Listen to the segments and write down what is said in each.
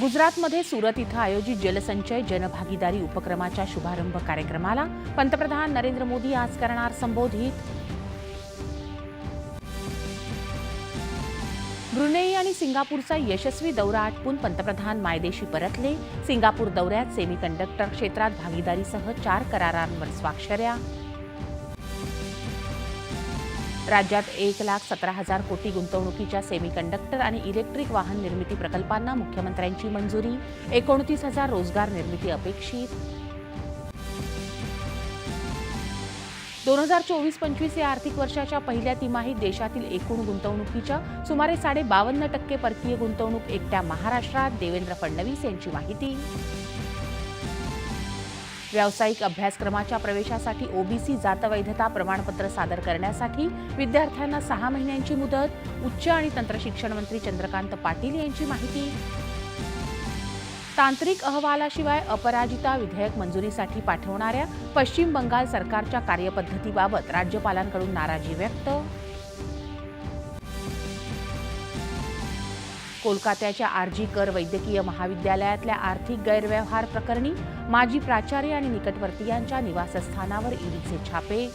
गुजरातमध्ये सुरत इथं आयोजित जलसंचय जनभागीदारी उपक्रमाच्या शुभारंभ कार्यक्रमाला पंतप्रधान नरेंद्र मोदी आज करणार संबोधित. ब्रुनेई आणि सिंगापूरचा यशस्वी दौरा आटपून पंतप्रधान मायदेशी परतले. सिंगापूर दौऱ्यात सेमीकंडक्टर क्षेत्रात भागीदारीसह चार करारांवर स्वाक्षऱ्या. राज्यात एक लाख सतरा हजार कोटी गुंतवणुकीच्या सेमीकंडक्टर आणि इलेक्ट्रिक वाहन निर्मिती प्रकल्पांना मुख्यमंत्र्यांची मंजुरी. एकोणतीस हजार रोजगार निर्मिती अपेक्षित. दोन हजार चोवीस पंचवीस या आर्थिक वर्षाच्या पहिल्या तिमाहीत देशातील एकूण गुंतवणुकीच्या सुमारे साडे बावन्न टक्के परकीय गुंतवणूक एकट्या महाराष्ट्रात. देवेंद्र फडणवीस यांची माहिती. व्यावसायिक अभ्यासक्रमाच्या प्रवेशासाठी ओबीसी जातवैधता प्रमाणपत्र सादर करण्यासाठी विद्यार्थ्यांना सहा महिन्यांची मुदत उच्च आणि तंत्रशिक्षण मंत्री चंद्रकांत पाटील यांची माहिती. तांत्रिक अहवालाशिवाय अपराजिता विधेयक मंजुरीसाठी पाठवणाऱ्या पश्चिम बंगाल सरकारच्या कार्यपद्धतीबाबत राज्यपालांकडून नाराजी व्यक्त. कोलकात्याच्या आरजी कर वैद्यकीय महाविद्यालयातल्या आर्थिक गैरव्यवहार प्रकरणी माजी प्राचार्य आणि निकटवर्तीयांच्या निवासस्थानावर ईडीचे छापे.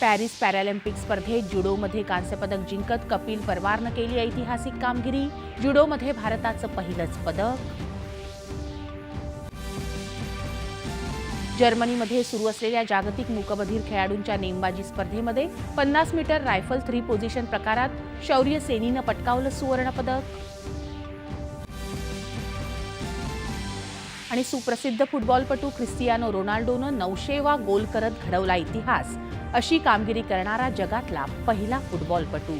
पॅरिस पॅरालिम्पिक स्पर्धेत जुडोमध्ये कांस्यपदक जिंकत कपिल परमारनं केली ऐतिहासिक कामगिरी. जुडोमध्ये भारताचं पहिलंच पदक. जर्मनीमध्ये सुरू असलेल्या जागतिक मूकबधीर खेळाडूंच्या नेमबाजी स्पर्धेमध्ये पन्नास मीटर रायफल थ्री पोझिशन प्रकारात शौर्य सेनीनं पटकावलं सुवर्णपदक. आणि सुप्रसिद्ध फुटबॉलपटू क्रिस्टियानो रोनाल्डोनं नऊशेवा गोल करत घडवला इतिहास. अशी कामगिरी करणारा जगातला पहिला फुटबॉलपटू.